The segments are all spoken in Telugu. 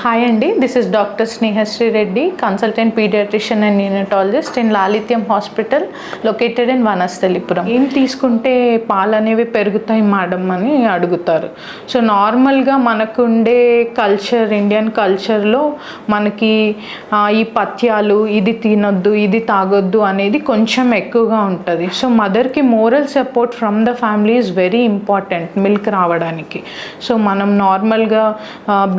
హాయ్ అండి this is doctor Snehashri Reddy consultant paediatrician and neonatologist in Lalithyam hospital located in Vanasthalipuram ఏం తీసుకుంటే పాలు అనేవి పెరుగుతాయి మేడం అని అడుగుతారు. సో నార్మల్గా మనకు ఉండే కల్చర్ ఇండియన్ కల్చర్లో మనకి ఈ పథ్యాలు ఇది తినొద్దు ఇది తాగొద్దు అనేది కొంచెం ఎక్కువగా ఉంటుంది. సో మదర్కి moral support from the family is very important milk రావడానికి. సో మనం నార్మల్గా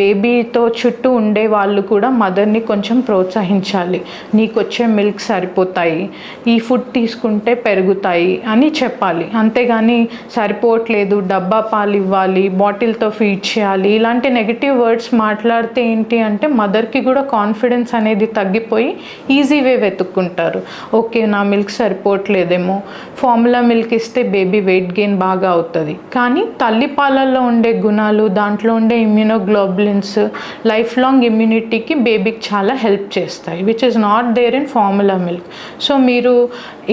బేబీతో చుట్టూ ఉండే వాళ్ళు కూడా మదర్ని కొంచెం ప్రోత్సహించాలి. నీకు వచ్చే మిల్క్ సరిపోతాయి. ఈ ఫుడ్ తీసుకుంటే పెరుగుతాయి అని చెప్పాలి. అంతేగాని సరిపోవట్లేదు డబ్బా పాలు ఇవ్వాలి బాటిల్తో ఫీడ్ చేయాలి. ఇలాంటి నెగిటివ్ వర్డ్స్ మాట్లాడితే ఏంటి అంటే మదర్కి కూడా కాన్ఫిడెన్స్ అనేది తగ్గిపోయి ఈజీ వే వెతుక్కుంటారు. ఓకే నా మిల్క్ సరిపోవట్లేదేమో. ఫార్ములా మిల్క్ ఇస్తే బేబీ వెయిట్ గెయిన్ బాగా అవుతుంది. కానీ తల్లి పాలల్లో ఉండే గుణాలు దాంట్లో ఉండే ఇమ్యూనోగ్లోబులిన్స్ లైఫ్ లాంగ్ ఇమ్యూనిటీకి బేబీకి చాలా హెల్ప్ చేస్తాయి which is not there in formula milk so మీరు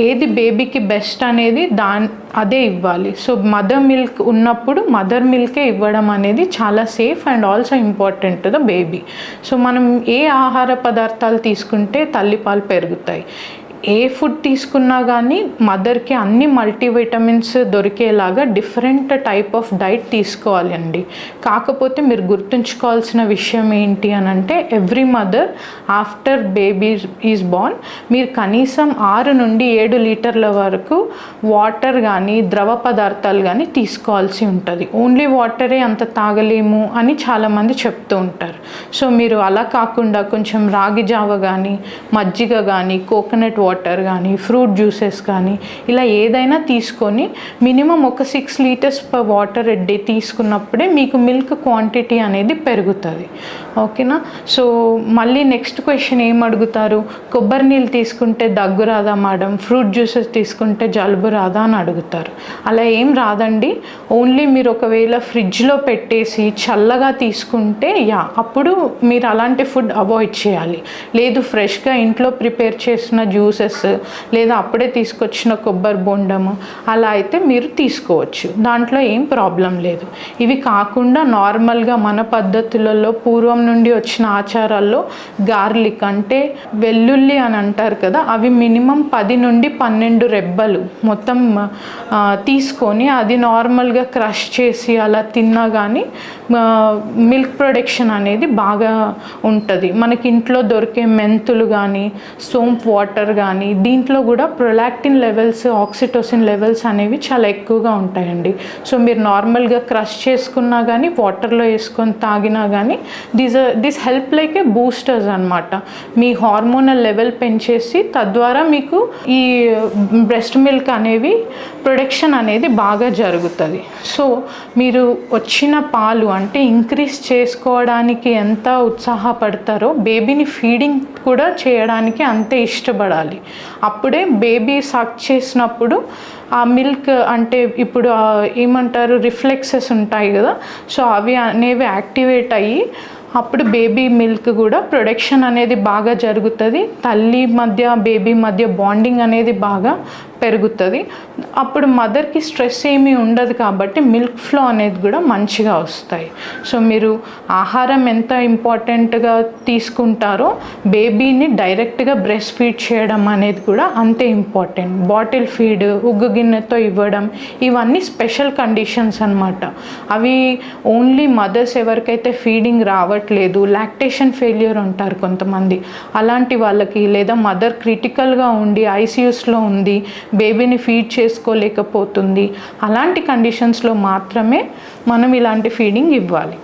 ఏది బేబీకి బెస్ట్ అనేది దాని అదే ఇవ్వాలి. సో మదర్ మిల్క్ ఉన్నప్పుడు మదర్ మిల్కే ఇవ్వడం అనేది చాలా safe and also important the baby so మనం ఏ ఆహార పదార్థాలు తీసుకుంటే తల్లిపాలు పెరుగుతాయి. ఏ ఫుడ్ తీసుకున్నా కానీ మదర్కి అన్ని మల్టీవిటమిన్స్ దొరికేలాగా డిఫరెంట్ టైప్ ఆఫ్ డైట్ తీసుకోవాలి అండి కాకపోతే మీరు గుర్తుంచుకోవాల్సిన విషయం ఏంటి అని అంటే every mother after baby is born మీరు కనీసం ఆరు నుండి ఏడు లీటర్ల వరకు వాటర్ కానీ ద్రవ పదార్థాలు కానీ తీసుకోవాల్సి ఉంటుంది. ఓన్లీ వాటరే అంత తాగలేము అని చాలామంది చెప్తూ ఉంటారు. సో మీరు అలా కాకుండా కొంచెం రాగి జావ కానీ మజ్జిగ కానీ కోకోనట్ వాటర్ కానీ ఫ్రూట్ జ్యూసెస్ కానీ ఇలా ఏదైనా తీసుకొని మినిమం ఒక six litres per water day తీసుకున్నప్పుడే మీకు మిల్క్ క్వాంటిటీ అనేది పెరుగుతుంది. ఓకేనా సో మళ్ళీ నెక్స్ట్ క్వశ్చన్ ఏం అడుగుతారు? కొబ్బరి నీళ్ళు తీసుకుంటే దగ్గు రాదా మేడం ఫ్రూట్ జ్యూసెస్ తీసుకుంటే జలుబు రాదా అని అడుగుతారు. అలా ఏం రాదండి. ఓన్లీ మీరు ఒకవేళ ఫ్రిడ్జ్లో పెట్టేసి చల్లగా తీసుకుంటే యా అప్పుడు మీరు అలాంటి ఫుడ్ అవాయిడ్ చేయాలి. లేదు ఫ్రెష్గా ఇంట్లో ప్రిపేర్ చేసిన జ్యూస్ జ్యూసెస్ లేదా అప్పుడే తీసుకొచ్చిన కొబ్బరి బొండము అలా అయితే మీరు తీసుకోవచ్చు. దాంట్లో ఏం ప్రాబ్లం లేదు. ఇవి కాకుండా నార్మల్గా మన పద్ధతులలో పూర్వం నుండి వచ్చిన ఆచారాల్లో గార్లిక్ అంటే వెల్లుల్లి అని అంటారు కదా అవి మినిమం పది నుండి పన్నెండు రెబ్బలు మొత్తం తీసుకొని అది నార్మల్గా క్రష్ చేసి అలా తిన్నా కానీ మిల్క్ ప్రొడక్షన్ అనేది బాగా ఉంటుంది. మనకి ఇంట్లో దొరికే మెంతులు కానీ సోంప్ వాటర్ కానీ కానీ దీంట్లో కూడా ప్రొలాక్టిన్ లెవెల్స్ ఆక్సిటోసిన్ లెవెల్స్ అనేవి చాలా ఎక్కువగా ఉంటాయండి. సో మీరు నార్మల్గా క్రష్ చేసుకున్నా కానీ వాటర్లో వేసుకొని తాగినా కానీ this this help like a boosters అనమాట మీ హార్మోనల్ లెవెల్ పెంచేసి తద్వారా మీకు ఈ బ్రెస్ట్ మిల్క్ అనేవి ప్రొడక్షన్ అనేది బాగా జరుగుతుంది. సో మీరు వచ్చిన పాలు అంటే ఇంక్రీజ్ చేసుకోవడానికి ఎంత ఉత్సాహపడతారో బేబీని ఫీడింగ్ కూడా చేయడానికి అంతే ఇష్టపడాలి. అప్పుడే బేబీ సక్ చేసినప్పుడు ఆ మిల్క్ అంటే ఇప్పుడు ఏమంటారు రిఫ్లెక్సెస్ ఉంటాయి కదా. సో అవి అనేవి యాక్టివేట్ అయ్యి అప్పుడు బేబీ మిల్క్ కూడా ప్రొడక్షన్ అనేది బాగా జరుగుతుంది. తల్లి మధ్య బేబీ మధ్య బాండింగ్ అనేది బాగా పెరుగుతుంది. అప్పుడు మదర్కి స్ట్రెస్ ఏమీ ఉండదు కాబట్టి మిల్క్ ఫ్లో అనేది కూడా మంచిగా వస్తాయి. సో మీరు ఆహారం ఎంత ఇంపార్టెంట్గా తీసుకుంటారో బేబీని డైరెక్ట్గా బ్రెస్ట్ ఫీడ్ చేయడం అనేది కూడా అంతే ఇంపార్టెంట్ బాటిల్ ఫీడ్ ఉగ్గు గిన్నెతో ఇవ్వడం ఇవన్నీ స్పెషల్ కండిషన్స్ అనమాట అవి ఓన్లీ మదర్స్ ఎవరికైతే ఫీడింగ్ రావట్లేదు లాక్టేషన్ ఫెయిల్యూర్ ఉంటారు కొంతమంది. అలాంటి వాళ్ళకి లేదా మదర్ క్రిటికల్గా ఉండి ఐసీయూస్లో ఉంది బేబీని ఫీడ్ చేసుకోలేకపోతుంది అలాంటి కండిషన్స్లో మాత్రమే మనం ఇలాంటి ఫీడింగ్ ఇవ్వాలి.